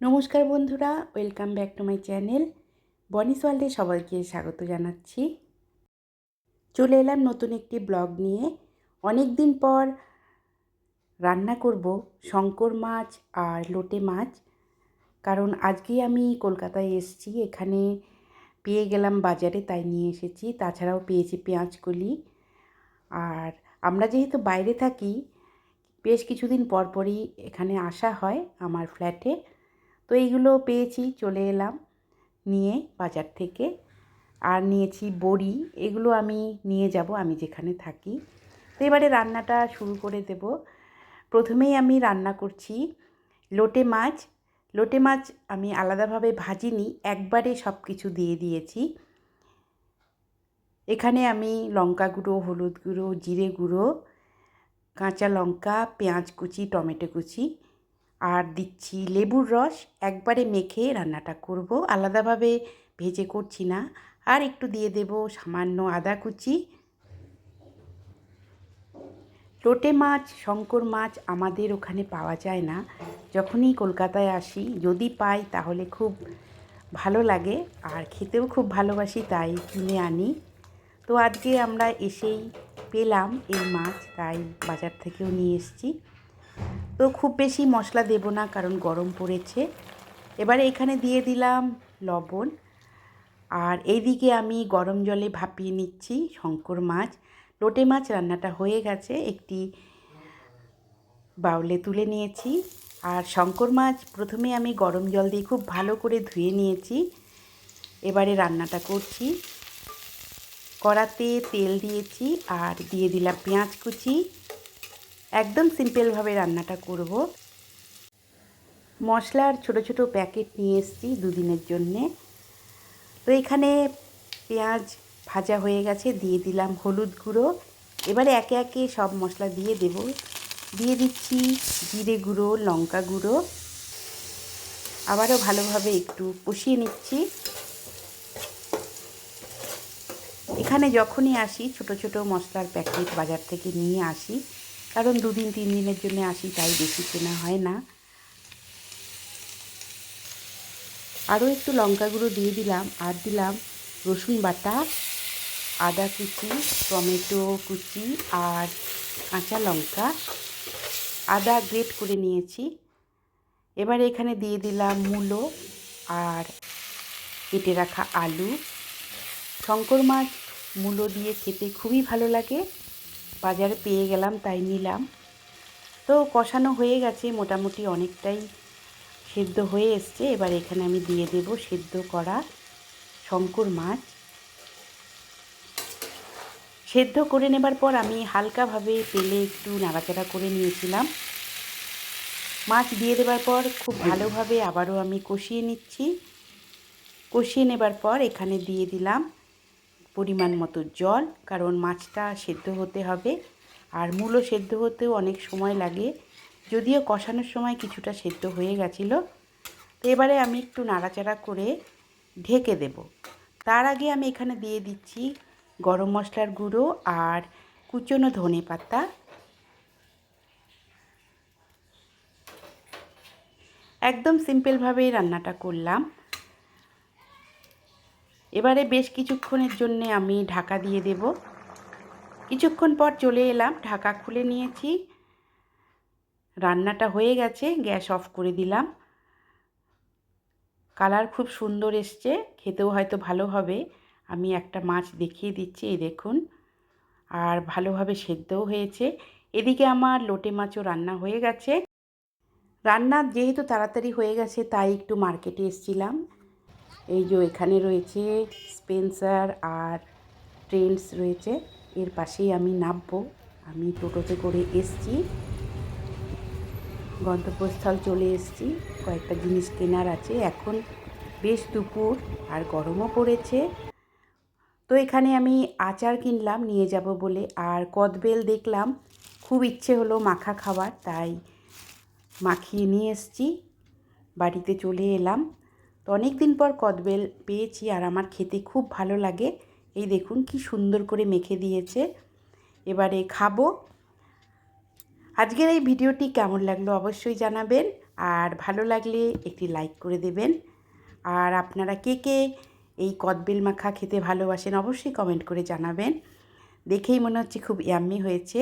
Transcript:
নমস্কার বন্ধুরা, welcome back to my channel. বনিস ওয়ার্ল্ডে সবাইকে স্বাগত জানাচ্ছি। চলে এলাম নতুন একটি ব্লগ নিয়ে। অনেক দিন পর রান্না করব শঙ্কর মাছ আর লোটে মাছ। কারণ আজকে আমি কলকাতায় এসেছি, এখানে পেয়ে গেলাম বাজারে, তাই নিয়ে এসেছি। তাছাড়াও পেয়েছি পেঁয়াজকলি। আর আমরা যেহেতু বাইরে থাকি, বেশ কিছুদিন পর পরই এখানে আসা হয় আমার ফ্ল্যাটে। তো এইগুলো পেয়েছি, চলে এলাম নিয়ে বাজার থেকে। আর নিয়েছি বড়ি, এগুলো আমি নিয়ে যাব, আমি যেখানে থাকি। তো এবারে রান্নাটা শুরু করে দেব। প্রথমেই আমি রান্না করছি লোটে মাছ। লোটে মাছ আমি আলাদাভাবে ভাজিনি, একবারে সব কিছু দিয়ে দিয়েছি। এখানে আমি লঙ্কা গুঁড়ো, হলুদ গুঁড়ো, জিরে গুঁড়ো, কাঁচা লঙ্কা, পেঁয়াজ কুচি, টমেটো কুচি আর দিচ্ছি লেবুর রস। একবারে মেখে রান্নাটা করব। আলাদাভাবে ভেজে করছি না। আর একটু দিয়ে দেব সামান্য আদা কুচি। লোটে মাছ, শঙ্কর মাছ আমাদের ওখানে পাওয়া যায় না। যখনই কলকাতায় আসি, যদি পাই তাহলে খুব ভালো লাগে। আর খেতেও খুব ভালোবাসি, তাই কিনে আনি। তো আজকে আমরা এসেই পেলাম এই মাছ, তাই বাজার থেকেও নিয়ে এসেছি। তো খুব বেশি মশলা দেব না, কারণ গরম পড়েছে। এবারে এখানে দিয়ে দিলাম লবণ। আর এইদিকে আমি গরম জলে ভাপিয়ে নিচ্ছি শঙ্কর মাছ। লোটে মাছ রান্নাটা হয়ে গেছে, একটি বাউলে তুলে নিয়েছি। আর শঙ্কর মাছ প্রথমে আমি গরম জল দিয়ে খুব ভালো করে ধুয়ে নিয়েছি। এবারে রান্নাটা করছি। কড়াতে তেল দিয়েছি আর দিয়ে দিলাম পেঁয়াজ কুচি। একদম সিম্পলভাবে রান্নাটা করব। মশলার ছোট ছোট প্যাকেট নিয়ে এসেছি দুদিনের জন্যে। তো এখানে পেঁয়াজ ভাজা হয়ে গেছে, দিয়ে দিলাম হলুদ গুঁড়ো। এবারে একে একে সব মশলা দিয়ে দেব। দিয়ে দিচ্ছি জিরে গুঁড়ো, লঙ্কা গুঁড়ো। আবারও ভালোভাবে একটু কষিয়ে নিচ্ছি। এখানে যখনই আসি ছোট ছোট মশলার প্যাকেট বাজার থেকে নিয়ে আসি কারণ দুদিন তিন দিনের জন্য আসি, তাই বেশি কেনা হয় না। আরও একটু লঙ্কা গুঁড়ো দিয়ে দিলাম, আর দিলাম রসুন বাটা, আদা কুচি, টমেটো কুচি, আর কাঁচা লঙ্কা। আদা গ্রেট করে নিয়েছি। এবার এখানে দিয়ে দিলাম মূলো আর কেটে রাখা আলু। শঙ্কর মাছ মূলো দিয়ে খেতে খুবই ভালো লাগে। বাজারে পেয়ে গেলাম, তাই নিলাম। তো কষানো হয়ে গেছে, মোটামুটি অনেকটাই সেদ্ধ হয়ে এসছে। এবার এখানে আমি দিয়ে দেব সেদ্ধ করা শঙ্কর মাছ। সেদ্ধ করে নেবার পর আমি হালকাভাবে তেলে একটু নাড়াচাড়া করে নিয়েছিলাম। মাছ দিয়ে দেবার পর খুব ভালোভাবে আবারও আমি কষিয়ে নিচ্ছি। কষিয়ে নেবার পর এখানে দিয়ে দিলাম পরিমাণ মতো জল, কারণ মাছটা সেদ্ধ হতে হবে। আর মূলো সেদ্ধ হতেও অনেক সময় লাগে। যদিও কষানোর সময় কিছুটা সেদ্ধ হয়ে গেছিল। তো এবারে আমি একটু নাড়াচাড়া করে ঢেকে দেব। তার আগে আমি এখানে দিয়ে দিচ্ছি গরম মশলার গুঁড়ো আর কুচনো ধনে পাতা। একদম সিম্পলভাবেই রান্নাটা করলাম। এবারে বেশ কিছুক্ষণের জন্য আমি ঢাকা দিয়ে দেব। কিছুক্ষণ পর চলে এলাম, ঢাকা খুলে নিয়েছি। রান্নাটা হয়ে গেছে, গ্যাস অফ করে দিলাম। কালার খুব সুন্দর এসছে, খেতেও হয়তো ভালো হবে। আমি একটা মাছ দেখিয়ে দিচ্ছি, এই দেখুন। আর ভালোভাবে সেদ্ধও হয়েছে। এদিকে আমার লোটে মাছও রান্না হয়ে গেছে। রান্না যেহেতু তাড়াতাড়ি হয়ে গেছে, তাই একটু মার্কেটে এসছিলাম। এই যে এখানে রয়েছে স্পেন্সার আর ট্রেন্ডস রয়েছে, এর পাশেই আমি নামবো। আমি টোটোতে করে এসছি। গন্তব্যস্থল চলে এসছি। কয়েকটা জিনিস কেনার আছে। এখন বেশ দুপুর আর গরমও পড়েছে। তো এখানে আমি আচার কিনলাম, নিয়ে যাব বলে। আর কদবেল দেখলাম, খুব ইচ্ছে হলো মাখা খাবার, তাই মাখিয়ে নিয়ে এসছি। বাড়িতে চলে এলাম। তো অনেক দিন পর কদবেল পেয়েছি আর আমার খেতে খুব ভালো লাগে। এই দেখুন কি সুন্দর করে মেখে দিয়েছে। এবারে খাব। আজকের এই ভিডিওটি কেমন লাগল অবশ্যই জানাবেন আর ভালো লাগলে একটি লাইক করে দেবেন। আর আপনারা কে কে এই কদবেল মাখা খেতে ভালোবাসেন অবশ্যই কমেন্ট করে জানাবেন। দেখেই মনে হচ্ছে খুব ইয়াম্মি হয়েছে।